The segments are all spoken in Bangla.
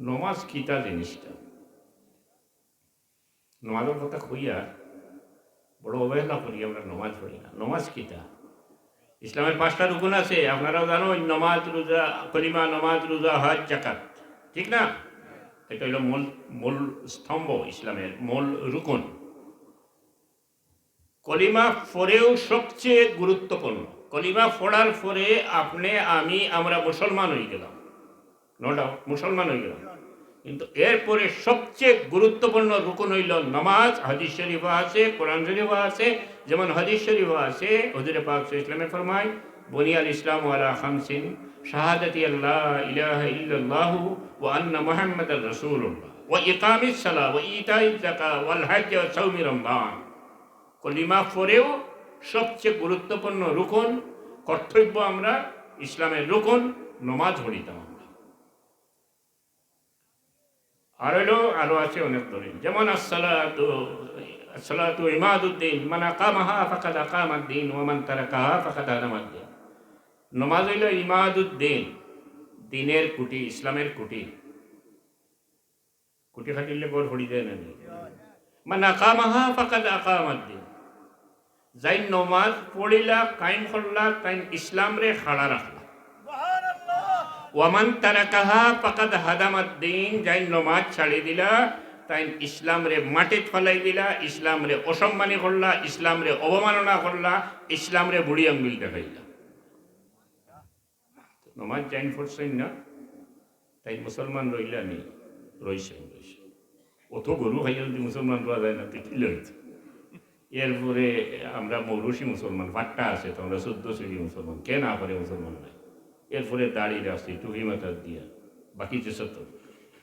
নমাজ কিতা জিনিসটা? নমাজের কথা কইয়া বড় অবহেলা করি আমরা নমাজ পড়ি না। নমাজ কিতা ইসলামের পাঁচটা রুকুন আছে, আপনারাও জানো নমাজ, রোজা, কলিমা, নমাজ, রোজা, হজ জাকাত ঠিক না? এটা হলো মূল মূল স্তম্ভ ইসলামের মূল রুকুন। কলিমা ফোরেও সবচেয়ে গুরুত্বপূর্ণ। কলিমা ফোড়ার পরে আপনি, আমি, আমরা মুসলমান হয়ে গেলাম। নো ডাউট মুসলমান হয়ে গেলাম। কিন্তু এরপরে সবচেয়ে গুরুত্বপূর্ণ রুকুন হইল নামাজ, হাদিস শরীফ আছে, কোরআন শরীফ আছে। যেমন হাদিস শরীফ আছে, হজরে পাক ইসলামে ফরমায় বনিয়াল ইসলাম ওয়ালা খামসিন শাহাদাতি আল্লাহ ইলাহা ইল্লাল্লাহু ওয়া আন্না মুহাম্মাদার রাসূলুল্লাহ। ওয়া ইকামিস সালাহ ওয়া ইতাইজ যাকাত ওয়াল হজ্জ ওয়া সাওমি রমজান। কলিমা পরেও সবচেয়ে গুরুত্বপূর্ণ রুকন, কর্তব্য আমরা ইসলামের রুকন, নমাজ পড়িতাম আমরা আর হইল আরও আছে অনেক দলিল। যেমন আসসালাতু আসসালাতু ইমাদুদ্দিন, মান আকামাহা ফাকাদ আকামাদ্দিন ওয়া মান তারাকাহা ফাকাদ আদামাদ্দিন নমাজ হইল ইমাদুদ্দিন, দিনের কুটি, ইসলামের কুটি। কুটি খাটিলে গোর হড়ি দেয় না মানে আকামাহা ফাকাদ আকামাদ্দিন যাই নমাজ পড়িলা কায়েম করলা তাই ইসলাম রে খাড়া রাখলা। ওয়ামান তারা কাহা তারাকাহা হাদামাত দিন যাই নমাজ ছাড়ি দিলা তাই ইসলাম রে মাটি ফলাই দিলা ইসলাম রে অসম্মানী করলা ইসলাম রে অবমাননা করলা ইসলাম রে বুড়ি আঙ্গুল দেখাইলা। নমাজ জাইন করছেন না তাই মুসলমান রইলা নেই রইছেন রইছেন অত গরু খাইয়া যদি মুসলমান রোয়া যায় না হইতো এরপরে আমরা মৌরসি মুসলমান ফাট্টা আছে, তো আমরা চোদ্দ মুসলমান, কে না পারে মুসলমান নাই? এরপরে দাড়ির আছে টুপি মাথার দিয়া। বাকি যে সত্য।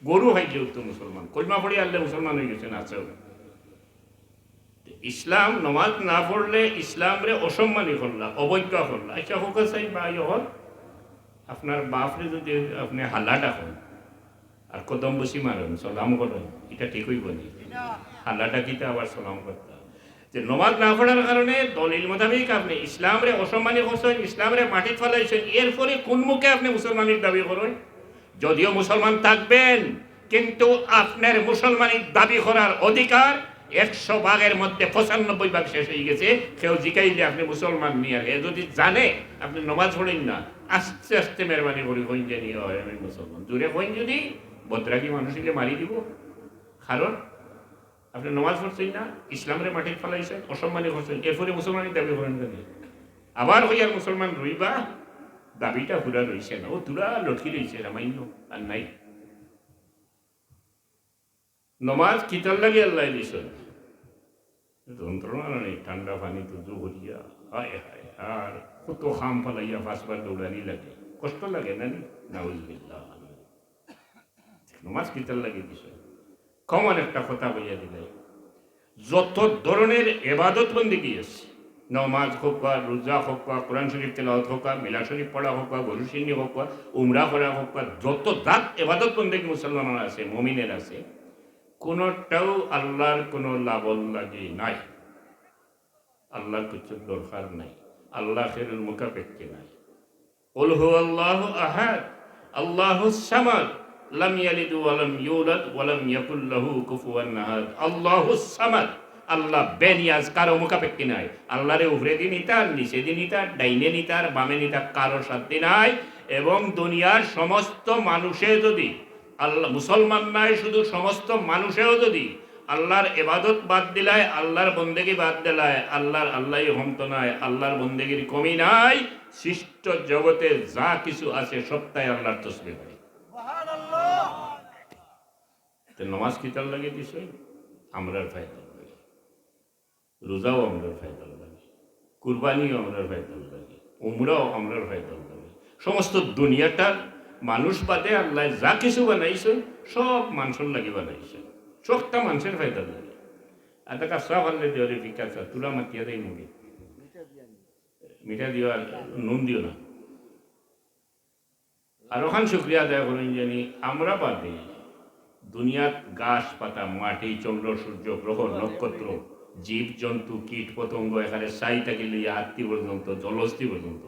গরু হয় যেহেতু মুসলমান। কলমা পড়ে আনলে মুসলমান হয়ে গেছেন আছেও। ইসলাম নমাজ না পড়লে ইসলাম রে অসম্মানী করলা অবজ্ঞা করলা। আচ্ছা হোক চাই বা ইহল আপনার বাপরে যদি আপনি হাল্লাটা করেন আর কদম বসি মারেন সালাম করেন এটা ঠিক হইব নি? হাল্লাটা কিতে আবার সালাম হবে। যে নমাজ না পড়ার কারণে দলিল মোতাবেক আপনি ইসলামরে অসম্মানী করছেন, ইসলামরে মাটি ফেলাইছেন এরপরে কোন মুখে আপনি মুসলমানের দাবি করেন? যদিও মুসলমান থাকবেন, কিন্তু আপনার মুসলমানের দাবি করার অধিকার একশো ভাগের মধ্যে পঁচানব্বই ভাগ শেষ হয়ে গেছে। কেউ জিকাইলে আপনি মুসলমান নিয়ে এ যদি জানে, আপনি নমাজ পড়েন না। আস্তে আস্তে মেহরবানি করি কইন জানি হয় আমি মুসলমান। দূরে কইন যদি বদ্রাগী মানুষকে মারি দিব। কারণ আপনি নমাজ পড়ছেন না, ইসলামের মাটি ফেলাইছেন অসম্মানী করছেন। এরপরে মুসলমানের দাবি করেন কেন? আবার হইয়ার মুসলমান রইবা, দাবিটা পুরা রইছে না। ও তুরা লটকি রইছে, রামাইন্য, আর নাই। নমাজ কিতার লাগে আল্লাহ দিছেন। যন্ত্রণা নেই, ঠান্ডা পানি তো জোহরিয়া হায় হায় আর কত খাম ফেলাইয়া পাঁচবার দৌড়ানি লাগে। কষ্ট লাগে না নাউজবিল্লাহ। নমাজ কিতার লাগে দিছেন। কমন একটা কথা বলিয়া দিলে যত ধরনের এবাদত বন্দি আছে, নমাজ হোক রোজা হোক কোরআন শরীফ তেলাওত হোক মিলা শরীফ পড়া হোক গরুসিনী হোক উমরা করা হোক যত দাঁত এবাদত বন্দি মুসলমান আছে, মমিনের আছে, কোনোটাও আল্লাহর কোনো লাবল লাগে নাই। আল্লাহর কিছু দরকার নাই, আল্লাহ খেরুল মুখাপেক্ষে নাই। উল আল্লাহ আহাদ, আল্লাহ সামাদ। লাম ইয়ালিদ ওয়ালাম ইউলাদ ওয়ালাম ইয়াকুল লাহু কুফুয়ান আহাদ আল্লাহুস সামাদ আল্লাহ বেনিয়াজ কারও মোকাপেক্ষি নাই। আল্লাহরে উপরে দিন ইতার নিচে দিন ইতার ডাইনে নিতার বামে নিতার কারও সাধ্যি নাই। এবং দুনিয়ার সমস্ত মানুষে যদি, আল্লাহ, মুসলমান নাই, শুধু সমস্ত মানুষেও যদি আল্লাহর এবাদত বাদ দিলায়, আল্লাহর বন্দেগি বাদ দিলায়, আল্লাহর আল্লাহ হমত নাই, আল্লাহর বন্দেগির কমি নাই, সৃষ্ট জগতে যা কিছু আছে সবটাই আল্লাহর তসবি হয়। তো নমাজ কিতার লাগে দিছে? আমরার ফায়দা লাগে। রোজাও আমরার ফায়দা লাগে। কুরবানিও আমরার ফায়দা লাগে। উমরাও আমরার ফায়দা লাগে। সমস্ত দুনিয়াটার মানুষ বাদে আল্লাহ যা কিছু বানাইছে, সব মানুষের লাগে বানাইছে। সবটা মানুষের ফায়দা লাগে। আর দেখা সব আল্লাহ দেওয়ারে বিকাশ তুলা মাতিয়া দেয় মিঠা দিও আর নুন দিও না। আর ওখান শুক্রিয়া আদায় করেন জানি, আমরা বাদে দুনিয়াত গাছ পাতা, মাটি, চন্দ্র, সূর্য, গ্রহ, নক্ষত্র জীব জন্তু কীট পতঙ্গ, এখানে সাই থেকে লিয়ে আত্মি পর্যন্ত জলস্থি পর্যন্ত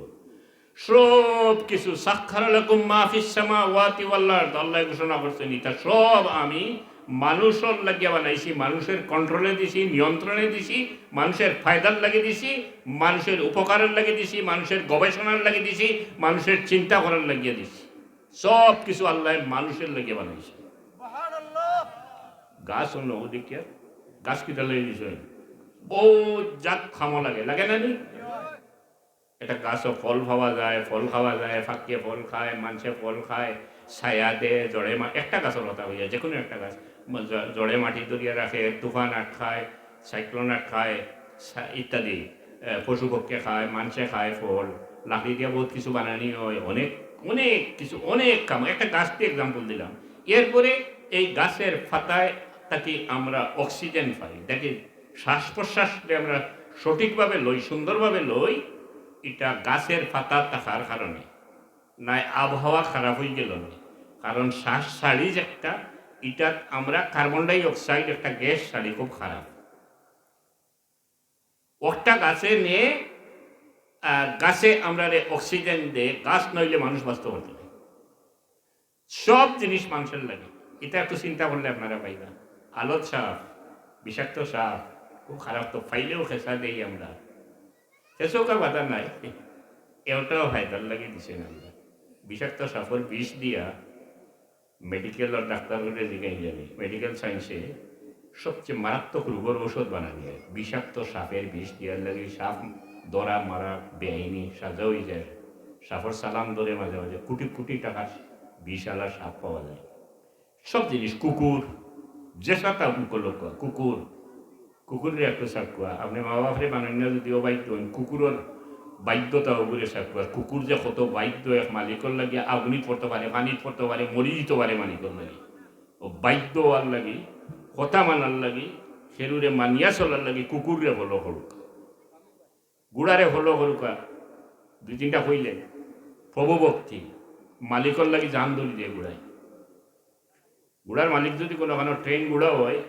সব কিছু সাক্ষার আলাকুম মাহফিস সামা ওয়াতি ওয়াল্লাহ আল্লাহ ঘোষণা করছেন, এটা সব আমি মানুষের লাগিয়া বানাইছি, মানুষের কন্ট্রোলে দিছি, নিয়ন্ত্রণে দিছি, মানুষের ফায়দার লাগিয়ে দিছি, মানুষের উপকারের লাগিয়ে দিছি, মানুষের গবেষণার লাগিয়ে দিছি, মানুষের চিন্তা করার লাগিয়ে দিছি। সব কিছু আল্লাহ মানুষের লাগিয়ে বানাইছে। গাছ অন্য দেখিয়া গাছ কিটা লাগিয়ে দিছে বহুত জাত খামো লাগে। লাগে না নি? এটা গাছও ফল খাওয়া যায়, ফল খাওয়া যায় ফাঁকিয়ে ফল খায় মানুষে ফল খায়, ছায়া দে, জড়ে মা একটা গাছের কথা হইয়া যে একটা গাছ। জড়ে মাটি দরিয়া রাখে, তুফান আটকায়, সাইক্লোন আটকায়, সা- ইত্যাদি। পশু পক্ষে খায় মানুষে খায় ফল। লাকড়ি দিয়ে বহুত কিছু বানানি হয়, অনেক অনেক কিছু, অনেক কাম। একটা গাছ দিয়ে এক্সাম্পল দিলাম। এরপরে এই গাছের ফাতায় তাকে আমরা অক্সিজেন পাই। দেখি শ্বাস প্রশ্বাস যে আমরা সঠিকভাবে লই, সুন্দরভাবে লই, এটা গাছের পাতা থাকার কারণে। নাই আবহাওয়া খারাপ হয়ে গেল না। কারণ শ্বাস ছাড়ি যে একটা, এটা আমরা কার্বন ডাই অক্সাইড একটা গ্যাস ছাড়ি খুব খারাপ। একটা গাছে নিয়ে গাছে আমরা অক্সিজেন দে, গাছ নইলে মানুষ বাঁচতে পারত সব জিনিস মানুষের লাগে। এটা একটু চিন্তা করলে আপনারা পাইবা আলোর সাপ বিষাক্ত সাপ, খুব খারাপ তো, ফাইলেও খেসা দেই আমরা। খেসেও কা বাধা নাই। এটাও ফায়দার লাগে দিছে না আমরা। বিষাক্ত সাপের বিষ দিয়া মেডিকেলের ডাক্তারগুলো জিগাই যাবে মেডিকেল সায়েন্সে সবচেয়ে মারাত্মক রোগের ওষুধ বানানি হয় বিষাক্ত সাপের বিষ দিয়ার লাগে সাপ দরা মারা বেআইনি, সাজা হয়ে যায়। সাপের সালাম ধরে মাঝে মাঝে কোটি কোটি টাকার বিষ আলা সাপ পাওয়া যায়। সব জিনিস কুকুর যে সাতা লোক কুকুর কুকুরের একটা সাকুয়া আপনি মা বাপরে মানন্য যদিও বাধ্য হন কুকুরের বাধ্যতা ওগুলো সাকুয়া কুকুর যে কত বাধ্য এক মালিকর লাগিয়া আগুনিত পড়তে পারে পানিত পড়তে পারে মরি দিতে পারে মালিকর লাগি। ও বাধ্য হওয়ার লাগি, কথা মানার লাগি সেরুরে মানিয়া চলার লাগি কুকুরে হলো হরুক গুড়ারে হলো হরুকা দুই তিনটা হইলে প্রভুভক্তি মালিকর লাগি জান ধরি দিয়ে গুড়ায় গুড়ার মালিক যদি কোনো কোনো ট্রেন গুড়া হয়,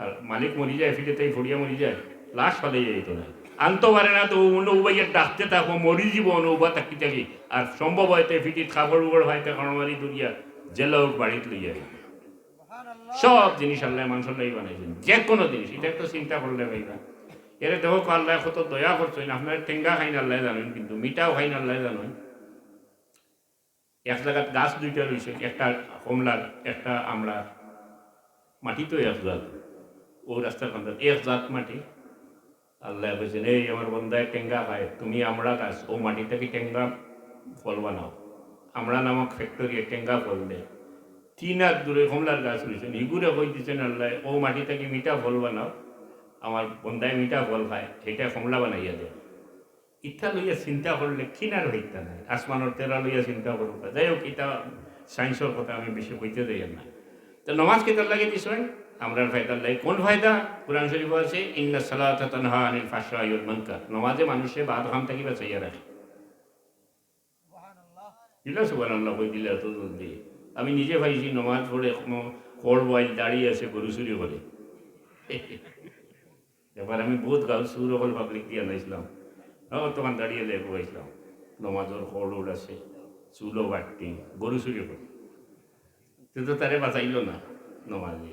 আর মালিক মরি যায়, ফিরে তাই ফড়িয়া মরি যায়, লাশ ফালে যাইত না। আনতে পারে না তো অন্য উবাইয়ের ডাকতে থাকো, মরি অন্য উবা থাকি থাকি। আর সম্ভব হয় তাই ফিটিত খাবার উবার হয় তা মারি দুরিয়া জেলা হোক, বাড়িতে লইয়া যায়। সব জিনিস আল্লাহ মানুষের লাগি বানাইছেন যে কোনো জিনিস, এটা একটু চিন্তা করলে ভাইবা এর দেখো, আল্লাহ কত দয়া করছেন, আপনার টেঙ্গা খাইন আল্লাহ জানেন, কিন্তু মিঠাও খাইন আল্লাহ জানেন। এক জায়গাত গাছ দুইটা রয়েছে, একটা কমলার, একটা আমলার। মাটি তো এক জাত। ও রাস্তার কান্দার এক জাত মাটি। আল্লাহ বলছেন, এই আমার বন্ধায় টেঙ্গা খায়, তুমি আমরা গাছ ও মাটি থেকে টেঙ্গা ফল বানাও। আমরা নামক ফ্যাক্টরি টেঙ্গা ফল দেয়। তিন হাত দূরে কমলার গাছ রয়েছেন ইগুরে কই দিচ্ছেন আল্লাহ, ও মাটি থেকে মিঠা ফল বানাও। আমার বন্ধায় মিঠা ফল খায় সেটা কমলা বানাইয়া দেয়। ইটা লইয়া চিন্তা করলে কিনার হইতা নাই। আসমানের তেরা লইয়া চিন্তা করব যাই হোক ইটা সায়েন্সের কথা আমি বেশি কইতে যাই না তো নমাজ কেতার লাগে দিছেন আমরার ফায়দার লাগে। কোন ফায়দা কোরআন শরীফ আছে, ইন্না সালাতা তানহা আনিল ফাহশা ওয়াল মুনকার নমাজে মানুষে বাদ হাম থাকি বাঁচাইয়া রাখে দিলা সুবহানাল্লাহ কই দিলা তো জলদি। আমি নিজে ভাইছি নমাজ পড়ে কড় বয় দাঁড়িয়ে আছে গরু চুরি করে এবার আমি বহুত গাল সুর অকল পাবলিক দিয়ে নাইছিলাম ও তখন দাঁড়িয়ে লেবু হয়েছিলাম। নমাজর কড় আছে চুলো বাট্টি গরু চুরি করে কিন্তু তারে বাঁচাইল না নমাজে।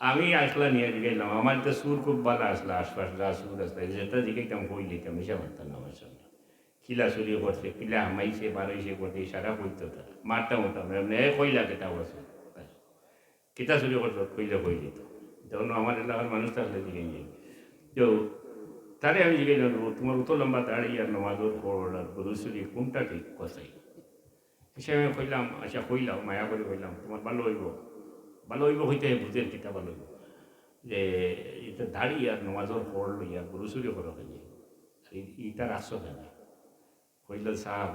আমি আসলা নিয়ে গেলাম, আমার তো সুর খুব ভালো আসলো, আশপাশ যা সুর আসলে যেটা কই লিখতাম এসে পারতাম না আমার সঙ্গে। কিলা চুরি করছে কিলা হামাইছে বারইছে করতে ইশারা করতো তারা। মারতাম ওটাম এমনি এ কইলা কেটা বসে। কিতা চুরি করতো কইলে কই দিত তখন আমার এলাকার মানুষ থাকলে জিজ্ঞেস যাই তো তারে আমি জিজ্ঞেস করব তোমার অত লম্বা দাড়ি আর নমাজর গরু চুরি কোনটা ঠিক কথাই হিসেবে কইলাম আচ্ছা কইলাম মায়া করে কইলাম তোমার ভালো হইব ভালো হইব হইতে ভূতের কিতা ভালো হইব যে এটা দাড়ি আর নমাজর খড় লইয়া গরু চুরি করো কেন ইটা রাখছো কেন কইল সাহ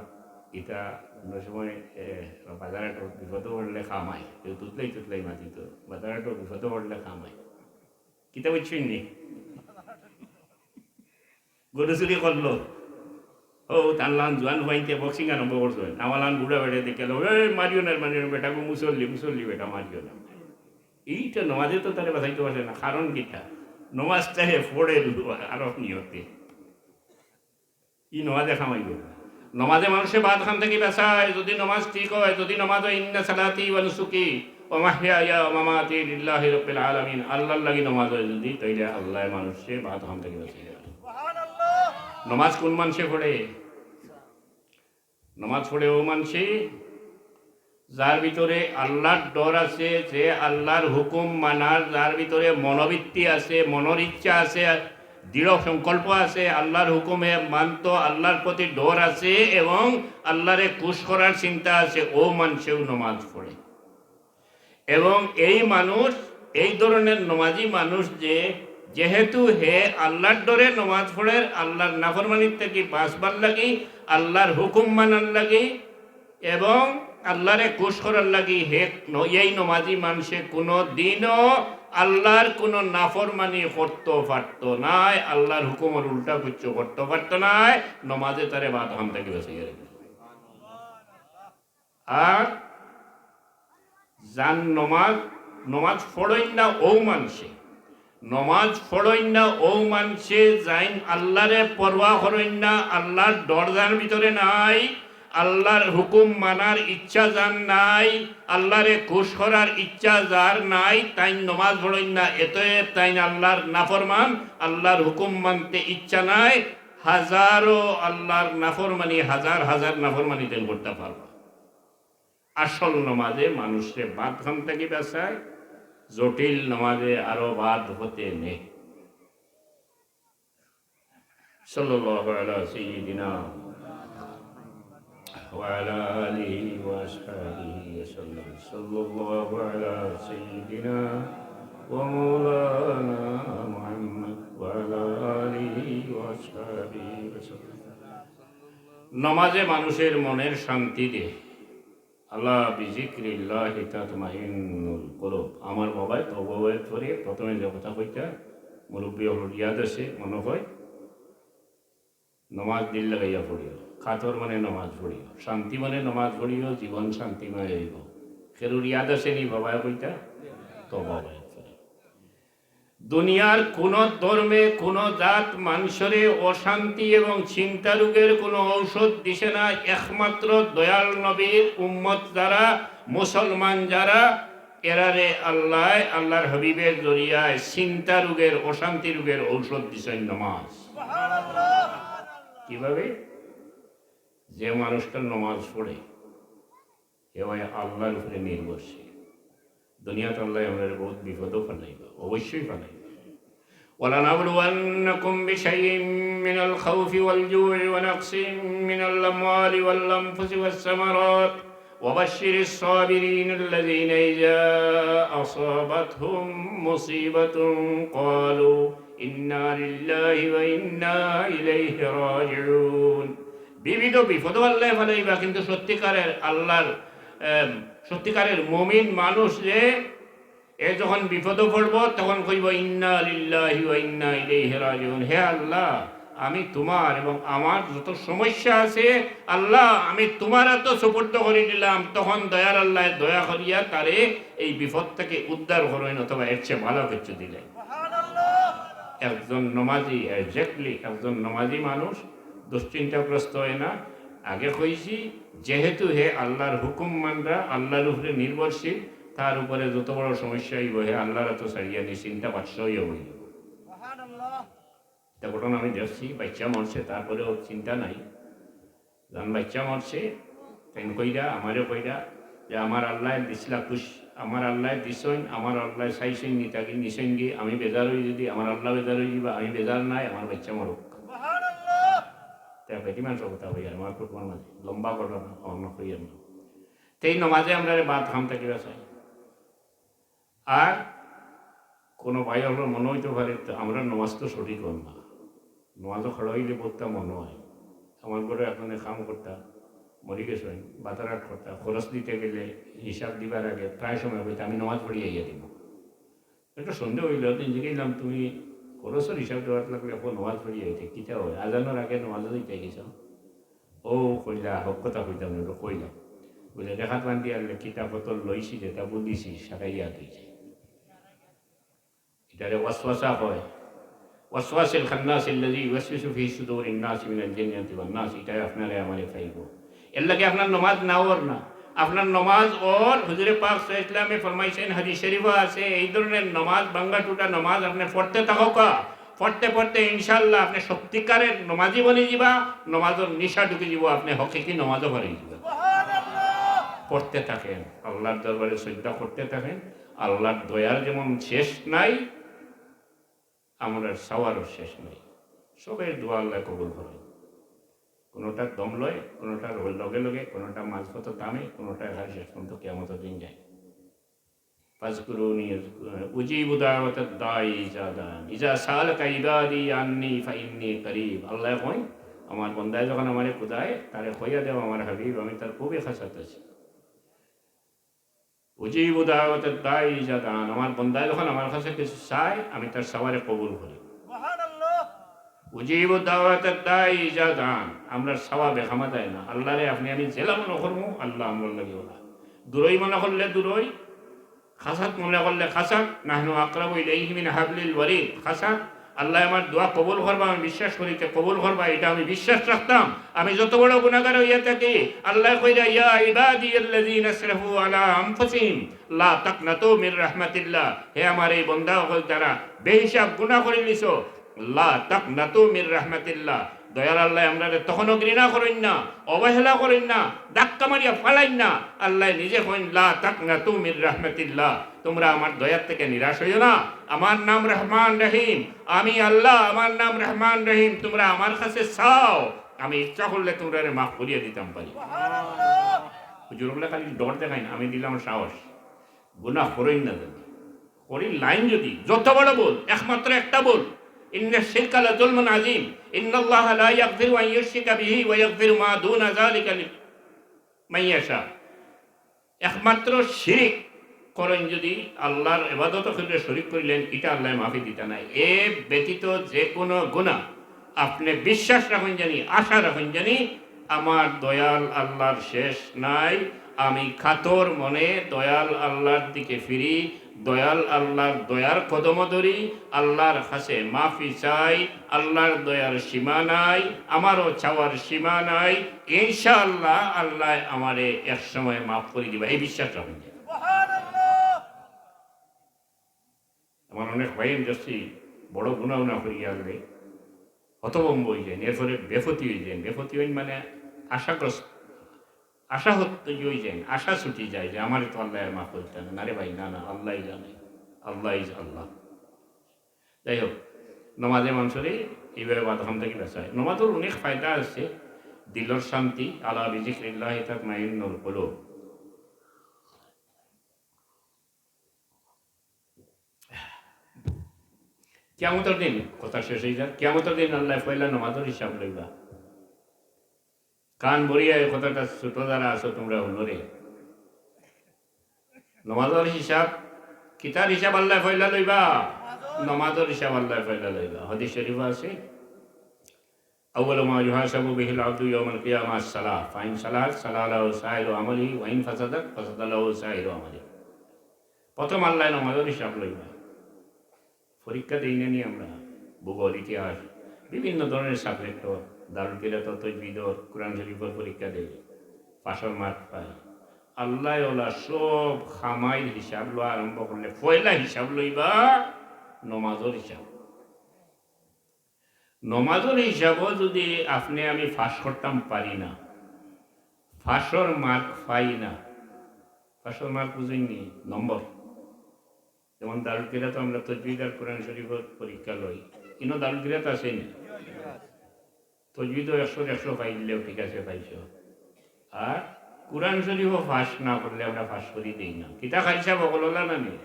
এটা অন্য সময় এ, বিপদ পড়লে খামায় কেউ তুতলাই তুতলাই মাতিত বাজারে একটা বিপদ পড়লে খামায় কিতা বুঝছেন নি গরু চুরি করল ও তার লান জোয়ান হইতে বক্সিং আরম্ভ করছ আমার লান বুড়া বেড়ে দেখে এলো এই মারিও না মারিও না বেটাকে মুসল্লি মুসল্লি বেটা মারিও না এইটা নমাজে তো তারে বাঁচাইতে পারছে না কারণ কিটা নমাজটা হে ফোড়ে আরব নিয়তে ই নমাজে খামাইব নমাজে মানুষে বাদ খান থেকে বেসায় যদি নমাজ ঠিক হয়, যদি নমাজ হয়, ইন্না সালাতি ওয়া নুসুকি ও মাহিয়া ও মামাতি লিল্লাহি রাব্বিল আলামিন। আল্লাহর লাগি নমাজ হয় যদি, তাইলে আল্লাহ মানুষে বাদ খান থেকে বেঁচে নমাজ কোন মানুষে পড়ে? নমাজ পড়ে ও মানুষে? যার ভিতরে আল্লাহর ডর আছে যে আল্লাহর হুকুম মানার। যার ভিতরে মনোবৃত্তি আছে, মনের ইচ্ছা আছে, দৃঢ় সংকল্প আছে, আল্লাহর হুকুমে মানত, আল্লাহর প্রতি ডর আছে এবং আল্লাহরে কুশ করার চিন্তা আছে, ও মানুষেও নমাজ পড়ে। এবং এই মানুষ, এই ধরনের নমাজি মানুষ যে যেহেতু হে আল্লাহর ডরে নমাজ পড়ে, আল্লাহর নাফরমানির থেকে বাঁচবার লাগি, আল্লাহর হুকুম মানার লাগি এবং আল্লাহরে কুশ করার লাগি, হে এই নমাজি মানুষে কোনো দিনও আল্লাহর কোনো নাফরমানি করতে পারত নাই, আল্লাহর হুকুমের উল্টা কিছু করতে পারত নাই, নমাজে তারে বাধাম থেকে বেঁচে আর যান নমাজ নমাজ পড়ই না ও মানছে নমাজ পড়ই না ও মানছে, যাইন আল্লাহরে পরোয়া করেন না আল্লাহর দরজার ভিতরে নাই, আল্লাহর হুকুম মানার ইচ্ছা যার নাই, আল্লাহরে খুশ করার ইচ্ছা যার নাই তাই নমাজ পড়েন না এতএব তাই আল্লাহর নাফরমান, আল্লাহর হুকুম মানতে ইচ্ছা নাই, হাজারো আল্লাহর নাফরমানি, হাজার হাজার নাফরমানি তেল করতে পারবা। আসল নমাজে মানুষকে বাদ খান থেকে বেসায় জটিল নমাজে আরো বাদ হতে নেই সাল্লাল্লাহু আলা সাইয়্যিদিনা وعلى آله وأصحابه وسلم صلى الله على سيدنا ومولانا محمد وعلى آله وأصحابه وسلم নমাজে মানুষের মনের শান্তি দেয় আল্লাহ বিজিক্রিল্লাহ তাতমাহিনুল করব আমার বাবাই তো বাবাই ধরে প্রথমে যে কথা কইতা মুরব্বী হল ইয়াদ আছে, মনে হয়। নমাজ দিল লাগাইয়া পড়িও। খাতর মানে নমাজ পড়িও। শান্তি মানে নমাজ পড়িও, জীবন শান্তিময় হইব। খেরুর ইয়াদ আছে নি বাবাই কইতা? তো বাবাই ধরে দুনিয়ার কোন ধর্মে কোন জাত মানুষরে অশান্তি এবং চিন্তা রোগের কোনো ঔষধ দিছে না। একমাত্র দয়াল নবীর উম্মত যারা মুসলমান যারা এরারে আল্লাহ আল্লাহর হাবিবের জরিয়ায় চিন্তা রোগের অশান্তি রোগের ঔষধ দিছেন নমাজ কীভাবে? যে মানুষটা নমাজ পড়ে এবার আল্লাহর উপরে নির্ভরশীল। দুনিয়াতে আল্লাহ আমাদের বহুত বিপদও ফেলাইবা অবশ্যই ফেলাইবা ولنبلونكم بشيء من الخوف والجوع ونقص من الأموال والأنفس والثمرات وبشر الصابرين الذين إذا أصابتهم مصيبة قالوا إنا لله وإنا إليه راجعون বিবিধ বিপদ আল্লাহ ফেলাইবা কিন্তু সত্যিকারের আল্লাহর আম, সত্যিকারের মমিন মানুষ যে, এ যখন বিপদে পড়ব, তখন কইব, ইন্না ইন্না হে আল্লাহ, আমি তোমার এবং আমার যত সমস্যা আছে, আল্লাহ, আমি তোমার এত সুপর্দ করে নিলাম তখন দয়ার আল্লাহ দয়া করিয়া তারে এই বিপদ থেকে উদ্ধার করেন অথবা এর চেয়ে ভালো কিছু দিলেন। একজন নমাজি একজাক্টলি একজন নমাজি মানুষ, দুশ্চিন্তাগ্রস্ত হয় না। আগে কইছি যেহেতু হে আল্লাহর হুকুম মানরা আল্লাহর উপরে নির্ভরশীল তার উপরে যত বড় সমস্যা হইব হে আল্লাহর এত সারিয়া নিশ্চিন্তা বাদশাহী হইব। এটা ঘটনা আমি দেখছি বাচ্চা মরছে তারপরে ওর চিন্তা নাই। যখন বাচ্চা মরছে তেন কইরা আমারও কইরা যে আমার আল্লাহ দিছিলা খুশ আমার আল্লাহ দিছইন আমার আল্লাহ চাইছেন নি তাকে নিছেন গিয়ে আমি বেজার হয়ে যদি আমার আল্লাহ বেজার হয়ে যাবা আমি বেজার নাই আমার বাচ্চা মরুক। তা মানুষ কথা হই আর আমার কুটুমার মাঝে লম্বা ঘটনা অন্য হই আর তেই নমাজে আমরা বাদ খাম থাকিবা চাই আর কোনো ভাই আমরা মনে হইতে পারে আমরা নমাজ তো সঠিক হন না। নমাজও খড়া হইলে পড়তাম মনে হয়। আমার ঘরে এখন কাম করতাম মরি গেছেন বাতারাট করতাম খরচ দিতে গেলে হিসাব দিবার আগে প্রায় সময় হইতে আমি নমাজ ইয়ে দিব একটা সন্দেহ হইল জিজ্ঞাসলাম তুমি খরচের হিসাব দেওয়ার লাগলে এখন নমাজ পড়িয়ে হইতে কিতা হয়। আজানোর আগে নমাজও দিতে গেছ ও কইলা হক কথা কইতাম কইলাম বলে দেখাত বান্ধি আনলে কিতাব পত্র লইছি যেটা বুঝিছি সারাইয়া দিয়েছে এটারে ওয়াসওয়াসা হয় ওয়াসওয়াসিল খান্নাস ইউওয়াসওয়িসু ফি সুদুরিন নাস মিনাল জিন্নাতি ওয়ান নাস এটা আপনারে আমারে ফাইব এর লাগে আপনার নমাজ না ওর না। আপনার নমাজ ওর হুজুরে পাক ইসলামে ফরমাইছেন হাদিস শরীফে আছে এই ধরনের নমাজ বাঙ্গা টুটা নমাজ আপনি পড়তে থাকা পড়তে পড়তে ইনশাল্লাহ আপনি সত্যিকারের নমাজি বনে যাবা নমাজের নিশা ঢুকে যাব আপনি হকিকি নমাজও করে যাবা পড়তে থাকেন আল্লাহর দরবারে শ্রদ্ধা করতে থাকেন আল্লাহর দয়ার যেমন শেষ নাই আমরা সাওয়ারও শেষ নাই। সবের দোয়া আল্লাহ কবুল করে কোনোটা দম লয়, কোনোটা লগে লগে, কোনোটা মাছ মাঝপথ দামে কোনোটা এখানে শেষ পর্যন্ত কেমন দিন যায়। ফাজকুরুনি উজিবু দাওয়াতাদ দাই জাদান ইজা সালাকা ইবাদি আন্নি ফাইন্নি করিব। আল্লাহ কয়, আমার বন্দায় যখন আমারে খুদায়, তারে কইয়া দেও আমার হাবিব, আমি তার খুবই খাসাত আছি। উজিবু দাওয়াতাদ দাই জাদান আমার বন্দায় যখন আমার কাছে কিছু চায়, আমি তার সবারে কবুল করি। উজিব দাওয়াত দাই জাদান আমরা সবাবে খামা দেয় না আল্লাহরে আপনি আমি জেলা মনে করব আল্লাহ আমরা লাগে ওলা। দূরই মনে করলে দূরই খাসাত মনে করলে খাসাত নাহনু আকরাবু ইলাইহি মিন হাবলিল ওয়ারিদ খাসাত আল্লাহ আমার দোয়া কবুল করবা, আমি বিশ্বাস করিতে কবুল করবা, এটা আমি বিশ্বাস রাখতাম। আমি যত বড় গুনাহগার হইয়া থাকি, আল্লাহ কইরা, ইয়া ইবাদি আল্লাযিনা আসরাফু আলা আনফুসিহিম, লা তাকনাতু মির রাহমাতিল্লাহ। হে আমার এই বান্দা যারা বেহিসাব গুনাহ করে লিছো লা দয়াল আল্লাহ তখনও ঘৃণা না, অবহেলা করেন না না। আল্লাহ নিজে লা রাহমাতিল্লাহ, তোমরা আমার থেকে নিরাশ না। আমার নাম রহমান রহিম, আমি আল্লাহ, আমার নাম রহমান রহিম, তোমরা আমার কাছে চাও। আমি ইচ্ছা করলে তোমরা মাফ করিয়ে দিতাম পারি। খালি ডর দেখাই না, আমি দিলাম সাহস। গুনাহ করেন না করি লাইন যদি, যত বড় বল একমাত্র একটা বল إن الشرك لظلم عظيم إن الله لا يغفر أن يشرك به ويغفر ما دون ذلك لمن يشاء একমাত্র শিরিক করেন যদি আল্লাহর এবাদত ক্ষেত্রে শরিক করিলেন এটা আল্লাহ মাফি দিতে নাই এ ব্যতীত যে কোনো গুণা আপনি বিশ্বাস রাখুন জানি আশা রাখুন জানি আমার দয়াল আল্লাহর শেষ নাই আমি খাতর মনে দয়াল আল্লাহর দিকে ফিরি দয়াল আল্লাহর দয়ার কদম ধরি আল্লাহর হাসে মাফি চাই আল্লাহর দয়ার সীমা নাই আমারও চাওয়ার সীমা নাই। ইনশাআল্লাহ আল্লাহ আল্লাহ আমারে এক সময় মাফ করে দিবা। এই বিশ্বাস জানি। আমার অনেক ভাইম যাচ্ছি বড় গুণা উনা করিয়া গেলে হতভম্ব হয়ে যায় এরপরে বেফতি হয়ে যায়। বেফতি হইন মানে আশাগ্রস্ত। আশা হতে হয়ে যায় আশা ছুটি যায় যে আমার তো আল্লাহ মাফ করতে না রে ভাই, না না, আল্লাহ জানে। আল্লাহ ইজ আল্লাহ। যাই হোক, নমাজে মানুষের এইভাবে বাধন থেকে বেচায় নমাজের অনেক ফায়দা আছে। দিলর শান্তি আল্লাহ বিজিক্রিল্লাহ তাক মাইনুল হলো কেমতর দিন, কথা শেষ হয়ে যাক। কেমতর দিন আল্লাহ পয়লা নমাজের হিসাব লইবা। কান ভরিয়া এই কথাটা ছোট দ্বারা আছো তোমরা হলরে নমাজের হিসাব কিতার হিসাব আল্লাহ পয়লা লইবা নমাজের হিসাব আল্লাহ পয়লা লইবা হদিস শরীফ আছে أول ما يحاسب به العبد يوم القيامة الصلاة فإن صلحت صلح له سائر عمله وإن فسدت فسد له سائر عمله প্রথম আল্লাহ নমাজের হিসাব লইবা পরীক্ষা দিই না নি আমরা ভূগোল ইতিহাস বিভিন্ন ধরনের সাবজেক্ট দারুল কিরাত তৈবিদর কোরআন শরীফের পরীক্ষা দেয়। পাশর মার্ক পায়। আল্লাহ ওলা সব খামাইল হিসাব লওয়া আরম্ভ করলে পয়লা হিসাব লইবা, নমাজের হিসাব। নমাজের হিসাবও যদি আপনি আমি ফাঁস করতাম পারি না। ফাঁসর মার্ক পাই না। ফাঁসর মার্ক বুঝিনি নম্বর। যেমন দারুল কিরাত আমরা তজবিদ আর কোরআন শরীফের পরীক্ষা লই। কিন্তু দারুল কিরাত আসেনি? তজবিদও একশো একশো পাইলেও ঠিক আছে পাইছ আর কোরআন শরীফও ফাঁস না করলে আমরা ফাঁস করি দিই না কিতা খাইছা বকললা না নি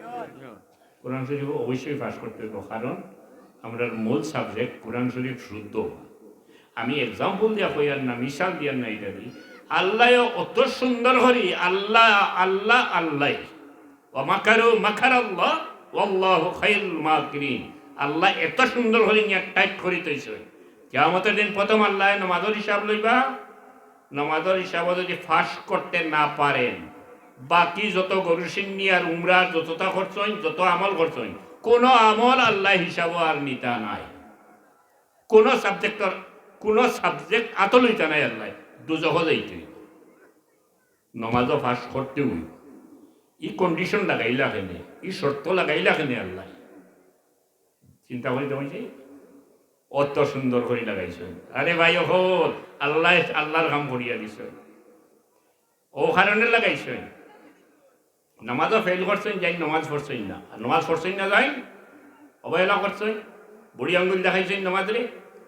কোরআন শরীফ অবশ্যই ফাঁস করতে হইব কারণ আমরা মূল সাবজেক্ট কোরআন শরীফ শুদ্ধ আমি এক্সাম্পল দিয়া কইয়ার না মিশাল দিয়ার না এটা দিই আল্লাহ অত সুন্দর করি আল্লাহ আল্লাহ আল্লাহ ওমাকারু মাখার আল্লাহ ওয়াল্লাহ খাইল মাকিরিন আল্লাহ এত সুন্দর করে নিয়ে টাইট করি তৈছে কেমতের দিন প্রথম আল্লাহ নমাজের হিসাব লইবা, নমাজের হিসাব যদি ফাঁস করতে না পারেন, বাকি যত গরু সিন্নি আর উমরা, যতটা করছেন যত আমল করছেন কোনো আমল আল্লাহ হিসাবও আর নিতা নাই। কোনো সাবজেক্টর কোনো সাবজেক্ট আতলইতা নাই আল্লাহ, দুজহ যাইতে। নমাজও ফাঁস করতে ই কন্ডিশন লাগাইলা কেনে, ই শর্ত লাগাইলা কেনে আল্লাহ। চিন্তা করি তোমাকে অত সুন্দর করে লাগাইছ। আরে ভাই হল আল্লাহ, আল্লাহর কাম করিয়া দিছ। ও কারণে লাগাইছেন নামাজও ফেল করছেন, যাই নমাজ পড়ছেন না। আর নমাজ পড়ছেন না যাই, অবহেলা করছেন, বুড়ি আঙ্গুল দেখাইছেন নমাজরে,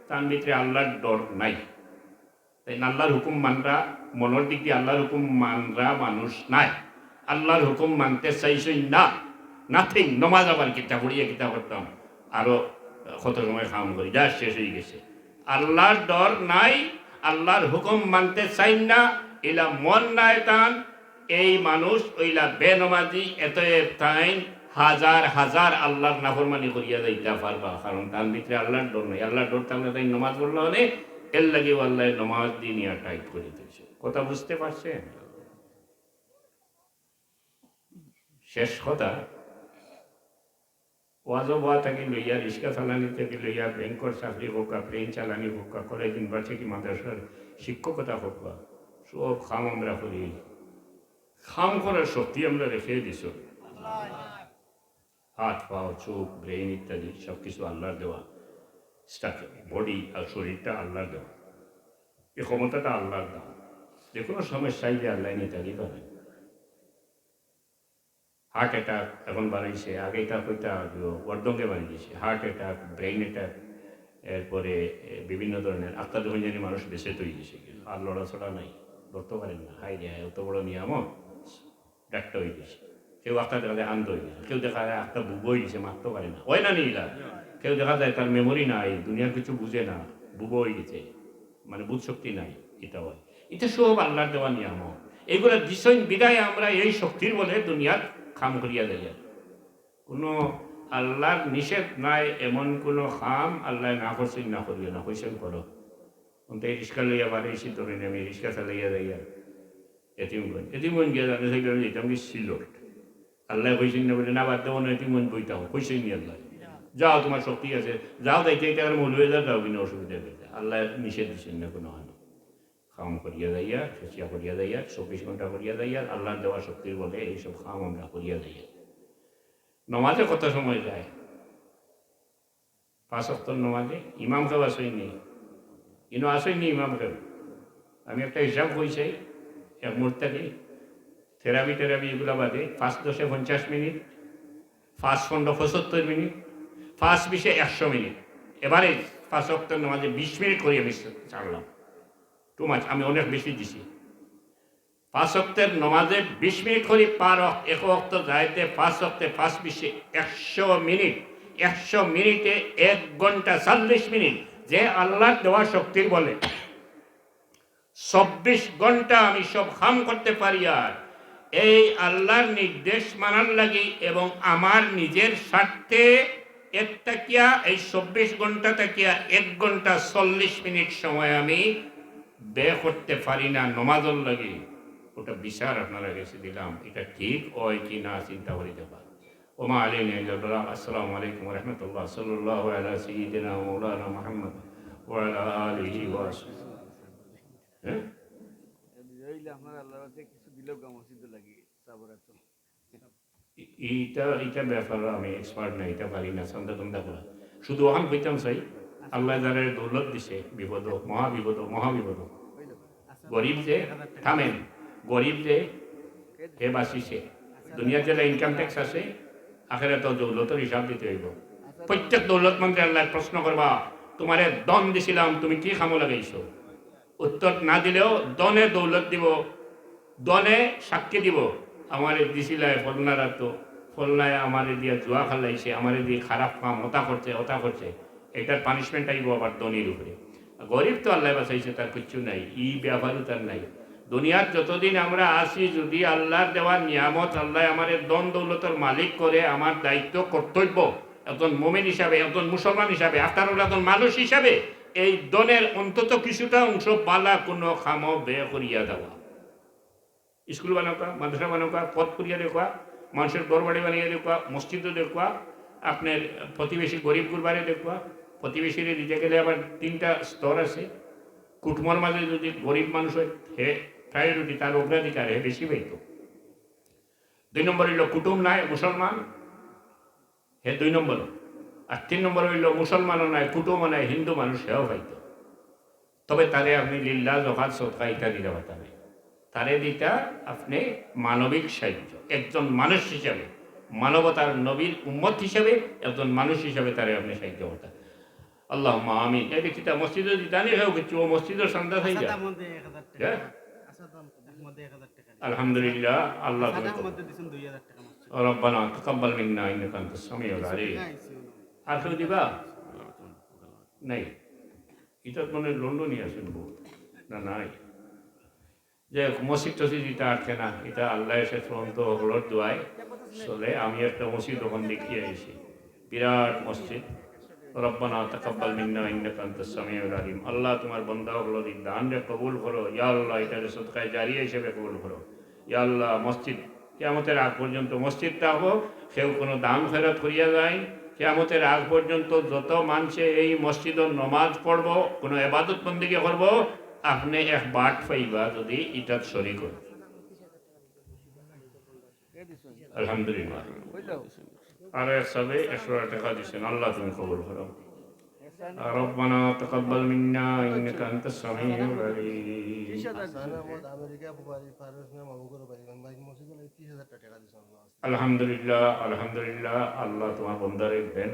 তার ভিতরে আল্লাহর ডর নাই। তাই আল্লাহর হুকুম মানরা, মনের দিক দিয়ে আল্লাহর হুকুম মানরা মানুষ নাই। আল্লাহর হুকুম মানতে চাইছই না। নাথিং নমাজ আবার কিতা পড়িয়ে কিতা করতাম। আরও সময় খাম করি, যা শেষ হয়ে গেছে। আল্লাহর ডর নাই, আল্লাহর হুকুম মানতে চাই না এলা মন নাই তান, এই মানুষ ওইলা বেনমাজি এত তাই হাজার হাজার আল্লাহর নাফরমানি করিয়া যাইতে পারবা, কারণ তার ভিতরে আল্লাহর ডর নাই। আল্লাহর ডর থাকলে তাই নমাজ পড়লে হলে এর লাগে আল্লাহ নমাজ দিয়ে নিয়ে টাইট করে দিয়েছে। কথা বুঝতে পারছেন? শেষ কথা। ওয়াজ বায়া থেকে লইয়া রিক্সা চালানি থেকে লইয়া ব্যাংকর চাকরি হোক বা প্লেন চালানি হোক বা কলেজ ইউনিভার্সিটি মাদ্রাসার শিক্ষকতা হোক বা সব খাম আমরা করি। খাম করার শক্তি আমরা রেখে দিছ। হাত, পাও, চোখ ব্রেন ইত্যাদি সব কিছু আল্লাহর দেওয়া। স্ট্রাকচার বডি আর শরীরটা আল্লাহর দেওয়া। এই ক্ষমতাটা আল্লাহর দেওয়া। যে কোনো সমস্যায় যে আল্লাহ নিতে পারেন। হার্ট অ্যাটাক এখন বাড়াইছে, আগে এটা কইটা বর্ধঙ্গে বানিয়েছে হার্ট অ্যাটাক ব্রেইন অ্যাটাক এরপরে বিভিন্ন ধরনের আত্মা যখন জানি মানুষ বেঁচে তৈরি আর লড়াচড়া নাই, ধরতে পারেন না। হাই রে অত বড় নিয়ামত, ডাক্তার হয়ে গেছে। কেউ আত্মা দেখা যায় আন্ত হয়ে গেছে, কেউ দেখা যায় আত্মা বুবো হয়ে গেছে, মারতে পারে না। হয় না নিলা কেউ দেখা যায় তার মেমোরি নাই, দুনিয়ার কিছু বুঝে না, বুবো হয়ে গেছে। মানে বুধ শক্তি নাই, এটা হয়। এটা সব আল্লাহর দেওয়া নিয়ামত। এগুলো দিশন বিদায় আমরা এই শক্তির বলে দুনিয়ার খাম করিয়া দেয়। কোনো আল্লাহর নিষেধ নাই, এমন কোনো খাম আল্লাহ না করছেন না করিও না কইসেন করো এই রিক্সা লইয়া বাড়াইছি ধরে আমি রিক্সা চালাইয়া যাইয়া এতিমগঞ্জ এতিমগঞ্জ গিয়া জানে সেই কারণে যেতাম কি সিলট আল্লাহ কইছেন না বলে, না, বাদ দেবো না এতিমগঞ্জ বইতাম কইছেন নি আল্লাহ। যাও তোমার শক্তি আছে। যাও যাইতে যাইতে আর মূল হয়ে যাও কিনা অসুবিধা নেই। আল্লাহ নিষেধ দিচ্ছেন না কোনো হানো খাম করিয়া যাইয়া খেঁচিয়া করিয়া যাইয়া চব্বিশ ঘণ্টা করিয়া যাইয়া আল্লাহ দেওয়া শক্তির বলে এইসব খাম আমরা করিয়া যাইয়া নমাজে কত সময় যায়? পাঁচ অক্টর নমাজে? ইমাম কেউ আসেনি ইনো আসেনি ইমাম কেউ আমি একটা হিসাব কইছি এক মুহূর্তে থেরাপি টেরাপি এগুলো বাদে পাঁচ দশে পঞ্চাশ মিনিট, পাঁচ পনেরো পঁচাত্তর মিনিট, পাঁচ বিশে একশো মিনিট। এবারে পাঁচ অক্টর নমাজে বিশ মিনিট করে আমি ছাড়লাম টু মাছ আমি অনেক বেশি দিছি। পাঁচ অক্টের নমাজে বিশ মিনিট করে পার এক অক্ট যাইতে পাঁচ অক্টে পাঁচ বিশে একশো মিনিট, একশো মিনিটে এক ঘণ্টা চল্লিশ মিনিট, যে আল্লাহ দেওয়া শক্তির বলে। চব্বিশ ঘণ্টা আমি সব খাম করতে পারি আর। এই আল্লাহর নির্দেশ মানার লাগি এবং আমার নিজের স্বার্থে এক তাকিয়া, এই চব্বিশ ঘণ্টা তাকিয়া এক ঘণ্টা চল্লিশ মিনিট সময় আমি ব্যয় করতে পারি না নমাজর লাগে ওটা বিচার আপনারা কাছে দিলাম। এটা ঠিক হয় কি না চিন্তা করে দেবা ওমা আলী নিয়াল্লাহ আসসালামু আলাইকুম রহমতুল্লাহ। সাল্লাহ আলা সঈদিনা মৌলানা মোহাম্মদ ওয়ালা আলিহি ওয়াস হ্যাঁ? আপনার আল্লাহর কিছু দিলেও লাগে সাবরা তো এইটা এইটা ব্যাপারে আমি এক্সপার্ট না এটা পারি না সন্ধ্যা টন্দা করা। শুধু আমি কইতাম চাই আল্লাহ যারা দৌলত দিছে বিপদ মহা বিপদ মহা বিপদ আচ্ছা। গরিব যে থামেন গরিব যে হে বাঁচিছে দুনিয়ার যারা ইনকাম ট্যাক্স আছে আখেরে তো দৌলতের হিসাব দিতে হইব। প্রত্যেক দৌলত মন্ত্রী আল্লাহ প্রশ্ন করবা তোমারে দন দিছিলাম তুমি কি খামো লাগাইছো? উত্তর না দিলেও দনে দৌলত দিব দনে সাক্ষী দিব আমারে দিছিলায় ফলনারা তো ফলনায় আমারে দিয়ে জুয়া খালাইছে আমারে দিয়ে খারাপ কাম ওটা করছে ওটা করছে। এটার পানিশমেন্ট আইব আবার দনির উপরে। গরিব তো আল্লাহ বাঁচাইছে, তার কিচ্ছু নাই, ই ব্যাপারও তার নাই। দুনিয়ার যতদিন আমরা আসি যদি আল্লাহর দেওয়া নিয়ামত, আল্লাহ আমাদের দন দৌলতের মালিক করে আমার দায়িত্ব কর্তব্য, একজন মোমেন হিসাবে, একজন মুসলমান হিসাবে আপনার একজন মানুষ হিসাবে, এই দনের অন্তত কিছুটা অংশ পালা কোনো খাম ব্যয় করিয়া দেওয়া। স্কুল বানাকা মাদ্রাসা বানাকা পথ করিয়া দেখুয়া, মানুষের দরবারে বানিয়ে দেখুয়া, মসজিদও দেখুয়া, আপনার প্রতিবেশী গরিব গুরবারে দেখুয়া প্রতিবেশীরে দিতে গেলে আবার তিনটা স্তর আছে। কুটুমর মাঝে যদি গরিব মানুষ হয় প্রায়োরিটি তার অগ্রাধিকার, হে বেশি পাইত দুই নম্বর হইল কুটুম নাই, মুসলমান। হে দুই নম্বর। আর তিন নম্বর হইল মুসলমানও নাই, কুটুমও নাই, হিন্দু মানুষ হেও পাইত তবে তারে আপনি লিল্লা জহাদ সৎকা ইত্যাদি দেওয়া তারে তারে দিতা আপনি মানবিক সাহায্য। একজন মানুষ হিসাবে, মানবতার নবীর উম্মত হিসাবে একজন মানুষ হিসাবে তারে আপনি সাহায্য করতেন। আল্লাহ আমি এই ব্যক্তিটা মসজিদে দিতানি হেও কিছু ও মসজিদের সন্ধ্যা হয়ে যায়? হ্যাঁ? আলহামদুলিল্লাহ আল্লাহ আনতাস সামিউল আলিম। আর কেউ দিবা? নাই। এটা মানে লন্ডনই বহু না নাই। যে মসজিদ টসিদ এটা আটকে না এটা আল্লাহ এসে চূড়ান্ত হলর দোয়ায়। চলে আমি একটা মসজিদ ওখান দেখিয়ে এসেছি বিরাট মসজিদ। রব্বানা তাকাব্বাল মিন্না ইন্নাকা আনতাস সামিউল আলিম। আল্লাহ তোমার বান্দা হলো দান রে কবুল করো। ইয়া আল্লাহ এটা সদকায় জারিয়া হিসেবে কবুল করো। ইয়া আল্লাহ মসজিদ কেয়ামতের আগ পর্যন্ত মসজিদটা হোক কেউ কোনো দান ফেরত করিয়া যায়। কেয়ামতের আগ পর্যন্ত যত মানুষে এই মসজিদর নমাজ পড়ব কোনো এবাদত বন্দিকে করব আপনি এক বাট পাইবা যদি ইটাত শরিক হয় আলহামদুলিল্লাহ। আর এক সবে একশো টাকা দিচ্ছেন আল্লাহ তুমি কবুল করো এসান ربنا تقبل منا إنك أنت السميع العليم ত্রিশ হাজার হাসান আহমদ আমেরিকা বুবারি ফারুক নাম অবগত পারি ভাই মসজিদে ত্রিশ হাজার টাকা দিয়েছেন আলহামদুলিল্লাহ আলহামদুলিল্লাহ আল্লাহ তোমার বন্দারে দেন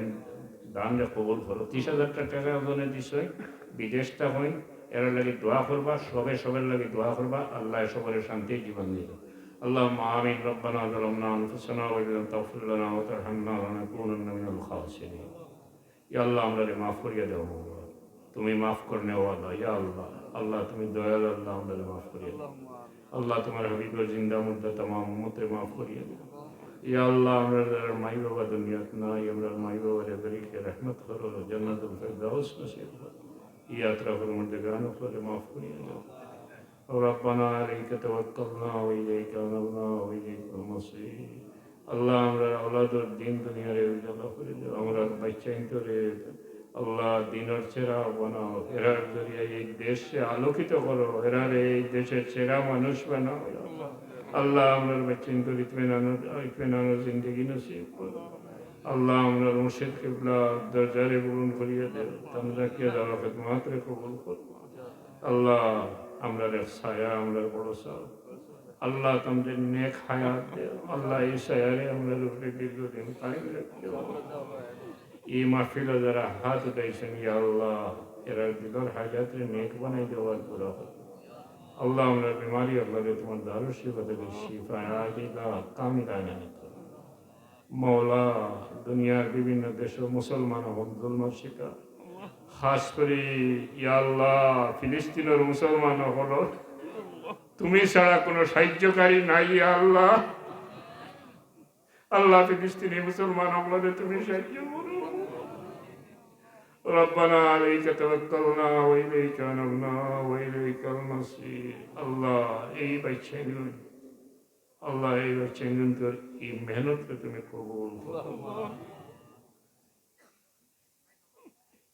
দান যে কবুল করো ত্রিশ হাজার টাকা ওজনে দিছই বিদেশটা হই এর লাগে দোয়া করবা সবে সবের লাগে দোয়া করবা আল্লাহ সবের শান্তি জীবন দিল اللهم آمين ربنا ظلمنا أنفسنا وإن تغفر لنا وترحمنا لنكونن من الخاسرين. یا اللہ ہمارے معاف کریے دو تمہیں معاف کرنے والا، یا اللہ اللہ تمہیں دویل اللہ ہمارے معاف کریے اللہ تمہارے حبیب اور زندہ مدت تمام امت معاف کریے یا اللہ ہمارے مائی بابا دنیا اتنا یا ہمارے مائی بابا ربری کے رحمت کرو جنت الفردوس نصیب کرو یہ اطراف المردگان پر معاف کریے রব্বানা আলাইকা তাওয়াক্কালনা ওয়া ইলাইকা আনাবনা ওয়া আল্লাহ আমরা আওলাদর দিন দুনিয়ার উজালা করে দাও আমরা বাচ্চাইন করে আল্লাহ দিনের সেরা বানাও হেরার জরিয়া এই দেশে আলোকিত করো হেরার এই দেশের সেরা মানুষ বানাও আল্লাহ আমরা বাচ্চাইন করে ইতমেনানো ইতমেনানো জিন্দগি নসিব আল্লাহ আমরা মুর্শিদ কিবলা দরজারে পূরণ করিয়া দেব আমরা কে দাওয়া খেদমাত কবুল করো আল্লাহ আমরা রে ছায়া আমরা বড় সাহ আল্লাহ তোমাদের নেক হায়াত দে আল্লাহ এই সায়ারে আমরা উপরে দীর্ঘদিন কায়েম রাখতে এই মাহফিলে যারা হাত উঠাইছেন, ইয়া আল্লাহ, এরা দিলর হাজাতে নেক বানাই দেওয়ার পুরা আল্লাহ আমরা বিমারি, আল্লাহ রে তোমার দারু শিফাতে শিফা আজিলা কামিলা নিত। মৌলা দুনিয়ার বিভিন্ন দেশ মুসলমান হন জুলমার শিকার। খাস করে ইয়া আল্লাহ ফিলিস্তিনের মুসলমান হলো তুমি ছাড়া কোনো সাহায্যকারী নাই ইয়া আল্লাহ আল্লাহ ফিলিস্তিনি মুসলমান আমাদের তুমি সাহায্য করো ربنا عليك توكلنا وإليك أنبنا وإليك المصير الله এই বাচ্চাগুলো আল্লাহ এই বাচ্চাগুলো তোর এই মেহনতকে তুমি কবুল করো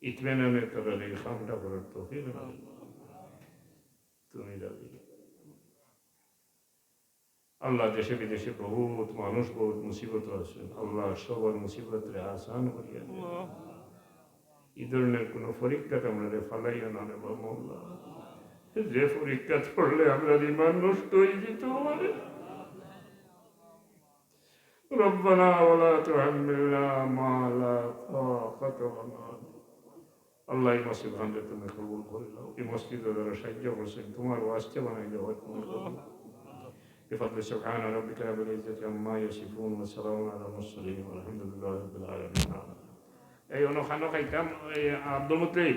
ইতমেনানে করার এই কামটা করার তৌফিক দাও। তুমি রাজি আল্লাহ দেশে বিদেশে বহুত মানুষ বহুত মুসিবত আছে আল্লাহ সবার মুসিবতরে আসান করিয়া দেন। এই ধরনের কোনো পরীক্ষাতে আমরা ফালাইয়া না নেব মোল্লা যে পরীক্ষা পড়লে আমরা ইমান নষ্ট হয়ে যেত আমাদের ربنا ولا تحملنا ما لا طاقة لنا আল্লাহ এই মসজিদ ভাঙলে তুমি কবুল করে দাও এই মসজিদে যারা সাহায্য করছেন তোমার ওয়াস্তে বানাই দেওয়া তুমি কবুল بفضل سبحان ربك رب العزة عما يصفون وسلام على المرسلين والحمد لله رب العالمين এই অনুখানো খাইতাম এই আব্দুল মুতলিব